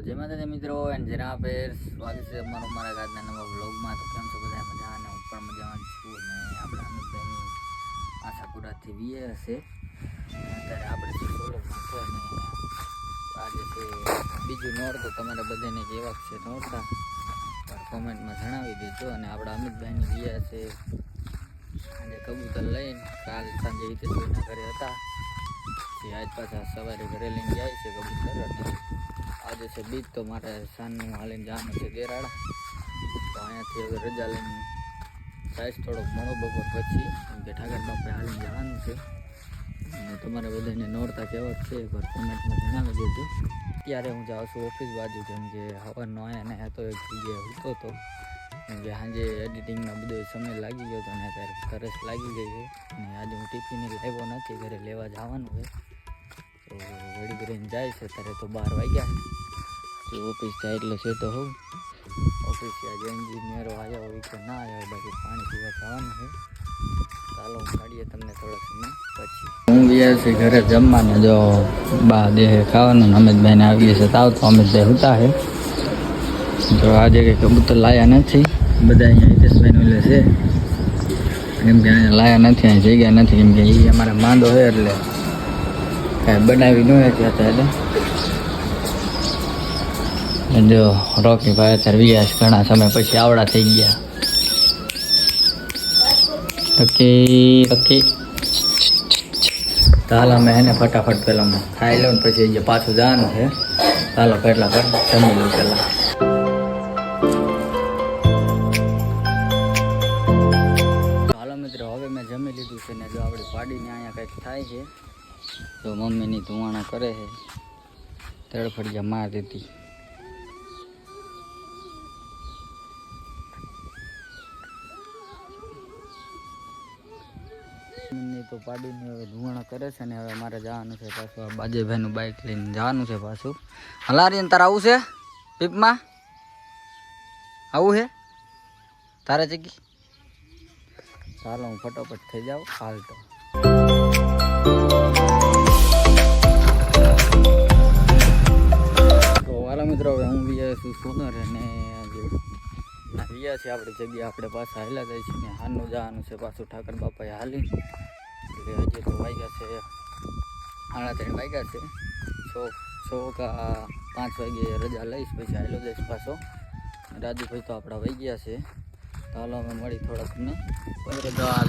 જય માતાજી મિત્રો એન્ડ જરા ફેર સ્વાગત છે તમારું મારા આજના નવા બ્લોગમાં તો કેમ છો બધા? મજા અને હું પણ મજામાં છું અને આપણા અમિતભાઈની આશા પૂરાથી વીએ હશે. અત્યારે આપણે સોલરમાં છે અને આજે છે બીજું નોર, તો તમારે બધાને કેવા છે નોરતા કોમેન્ટમાં જણાવી દેજો અને આપણા અમિતભાઈની વીએ છે. આજે કબૂતર લઈને કાલ સાંજે રીતે ઘરે હતા. તે આજ પાછા સવારે ઘરે લઈને જાય છે કબૂતર. આજે છે બીજ, તો મારે સાંજનું હાલીને જવાનું છે ગેરાળા તો અહીંયાથી હવે રજા લઈને સાઈઝ થોડોક મોડો બપોર પછી, કેમ કે ઠાકર બાપે હાલીને જવાનું છે. અને તમારે બધાને નોરતા કેવા છે એકવાર કોમેન્ટમાં જણાવી દેજો. ત્યારે હું જાઉં છું ઓફિસ બાજુ, કેમ કે સવારનો અહીંયા ને તો એક જગ્યાએ ઉઠતો હતો. કેમ કે સાંજે એડિટિંગનો બધો સમય લાગી ગયો હતો અને અત્યારે ખરેશ લાગી ગઈ છે. અને આજે હું ટિફિન લાવ્યો નથી, ઘરે લેવા જવાનું હોય કરીને જાય છે ત્યારે તો બાર વાગ્યા તો ઓફિસ જાય એટલે છે તો હોઉં. ઓફિસ આજે એન્જિનિયરો આવ્યા હોય કે ના આવ્યા બાકી પાણી પીવા જવાનું છે. ચાલો કાઢીએ તમને થોડો સમય પછી. હું ગયા છે ઘરે જમવાનું, જો બા દેહે ખાવાનું અમિતભાઈને આવીએ છે તાવ તો અમિતભાઈ હતા છે જો આજે કંઈ કબૂતર લાયા નથી. બધા અહીંયા હિતેશભાઈનું લે છે. કેમ કે અહીંયા લાયા નથી, અહીંયા જગ્યા નથી, કેમ કે એ અમારે માંદો છે એટલે કાંઈ બનાવી ન ત્યાં એટલે જો રોકી ભાઈ અત્યારે વ્યાસ ઘણા સમય પછી આવડા થઈ ગયા. Okay okay. ચાલો અમે એને ફટાફટ પેલા ખાઈ લઉં પછી અહીંયા પાછું જવાનું છે ચાલો કેટલા પર જમી લઉં પેલા હાલો મિત્રો, હવે મેં જમી લીધું છે ને જો આપણે પાડીને અહીંયા કંઈક થાય છે. તો મમ્મીની ધુવાણા કરે છે. તડફડિયા માર દીધી. તો પાડીને હવે ધુવાણા કરે છે ને હવે મારે જવાનું છે પાછું. આ બાજેભાઈનું બાઇક લઈને જવાનું છે પાછું. હલારીને તારે આવું છે? પીપમાં? આવું છે? તારે જગી ચાલો હું ફટોફટ થઈ જાઉં. હાલ તો. હું વિયા સોનર અને આજે વિયા છે, આપણી જગ્યા આપણે પાછા હાલ્યા જાય છે. ને હાલનું જવાનું છે પાછું ઠાકર બાપાએ હાલી. એટલે હજી તો વાગ્યા છે. સાડા ત્રણ વાગ્યા છે. સો સો કા પાંચ વાગે રજા લઈશ, પછી હાલો જઈશ પાછો. રાજુભાઈ તો આપણા વહી ગયા છે. તો હાલો અમે મળી થોડાક ને.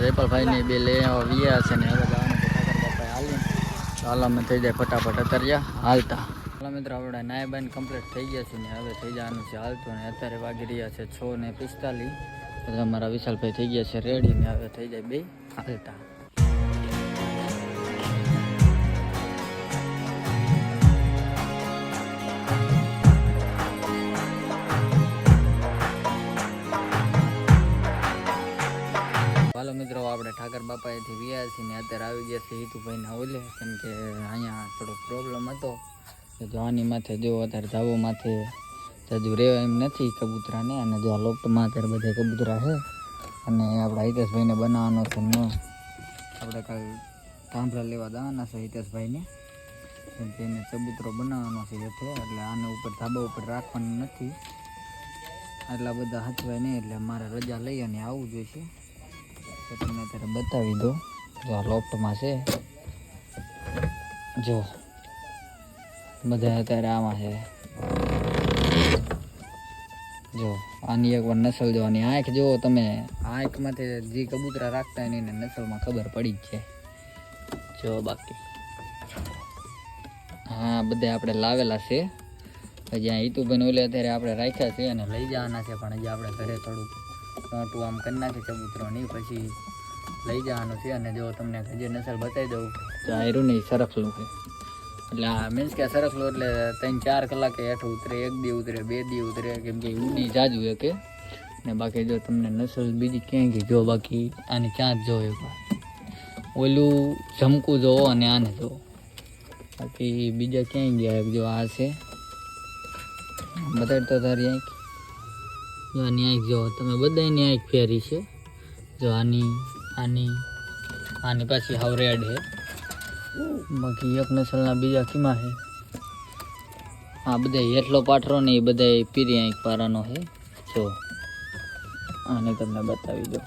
જયપાલભાઈને બે લે વ્યા છે ને હવે જવાનું ઠાકર બાપાએ હાલી તો હાલો અમે થઈ જાય ફટાફટ અતર્યા હાલતા. હાલો મિત્રો, આપણે નાય બાઈન કમ્પ્લીટ થઈ ગયા છે ને હવે થઈ જવાનું છે હાલતું ને અત્યારે વાગી રહ્યા છે છ ને પિસ્તાલીસ. બધા અમારા વિશાલભાઈ થઈ ગયા છે રેડી ને હવે થઈ જાય બે હાલતા. હાલો મિત્રો, આપણે ઠાકર બાપાએથી વ્યા છીએ ને અત્યારે આવી ગયા છે હિતુભાઈના ઓલે, કેમ કે અહીંયા થોડો પ્રોબ્લેમ હતો. જો આની માથે જો અત્યારે ધાબો માથે હજુ રહેવા એમ નથી કબૂતરાને. અને જો આ લોફ્ટમાં અત્યારે બધા કબૂતરા છે, અને આપણા હિતેશભાઈને બનાવવાનો છે ન આપણે કાલ થાંભલા લેવા જવાના છે હિતેશભાઈને. કેમ કે એને કબૂતરો બનાવવાનો છે એટલે એટલે આને ઉપર ધાબા ઉપર રાખવાનું નથી. આટલા બધા હચવાય નહીં, એટલે મારે રજા લઈ અને આવવું જોઈશે. તો તમને અત્યારે બતાવી દો જો આ લોફ્ટમાં છે. જો બધા અત્યારે આમાં છે. જો, આની એક વાર નસલ જોવાની. આંખ જુઓ તમે આંખમાંથી જે કબૂતરા રાખતા હોય એને નસલમાં ખબર પડી જ છે જો બાકી. હા, બધા આપણે લાવેલા છે. જ્યાં હિતુભાઈ ઓલે અત્યારે આપણે રાખ્યા છે અને લઈ જવાના છે, પણ હજી આપણે ઘરે થોડુંક મોટું આમ કરી નાખી કબૂતરો નહીં પછી લઈ જવાનું છે. અને જો તમને હજી નસલ બતાવી દઉં, તો આયરું નહીં સરખલું છે. એટલે આ મીન્સ કે આ લો એટલે ત્રણ ચાર કલાકે હેઠ ઉતરે, એક દી ઉતરે, બે દી ઉતરે, કેમ કે ઉડી જાજુ એક ને બાકી જો તમને નસલ બીજી ક્યાંય જો બાકી આની જ જો એક ઓલું ઝમકું જોવો અને આને જોવો. બાકી બીજા ક્યાંય ગયા જો આ છે. બધા તો તારી આંખ. જો આની આંખ જો, તમે બધાની આંખ ફેરી છે. જો આની આની આની પાછી હાવ રેડ છે. બાકી એક નસલના બીજા કીમાં છે આ બધા હેઠલો પાઠરો ને એ બધા પીરી અહીં પારાનો છે જો, આને તમને બતાવી દો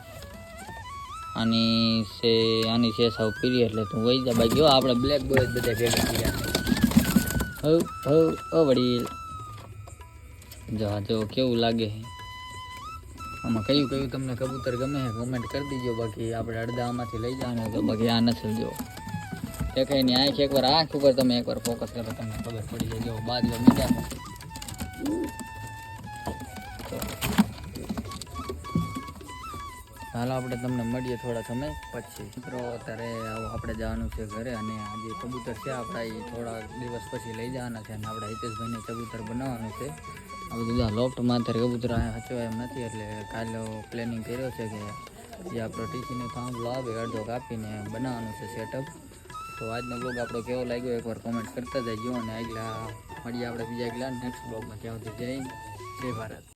આની છે આની છે સાવ પીરી એટલે તું વહી જા. બાકી આપણે બ્લેક બોય બધા ભેગા કર્યા હવ હવ ઓ વડીલ. જો જો કેવું લાગે છે આમાં કયું કયું તમને કબૂતર ગમે છે કોમેન્ટ કરી દીજો. બાકી આપણે અડધા આમાંથી લઈ જવાના તો બાકી આ નથી જો. એકાઈની આંખ એકવાર આંખ ઉપર તમે એકવાર ફોકસ કરો, તમને ખબર પડી જાય જો બાજુ મીડિયા હાલો આપણે તમને મળીએ થોડા સમય પછી. મિત્રો, અત્યારે આવું આપણે જવાનું છે ઘરે અને આ જે કબૂતર છે, આપણા એ થોડા દિવસ પછી લઈ જવાના છે અને આપણે હિતેશભાઈને કબૂતર બનાવવાનું છે. આ બધું લોફ્ટમાં અત્યારે કબૂતર હચવાય એમ નથી, એટલે કાલે પ્લેનિંગ કર્યો છે કે જે આપણો ટીસીને થાંભલો આવે, અડધો કાપીને બનાવવાનું છે સેટઅપ તો આજનો બ્લોગ આપણો કેવો લાગ્યો એકવાર કોમેન્ટ કરતા જજો અને આગલા મળીએ આપણે બીજા આગલા નેક્સ્ટ બ્લોગમાં ત્યાં સુધી જય જય ભારત.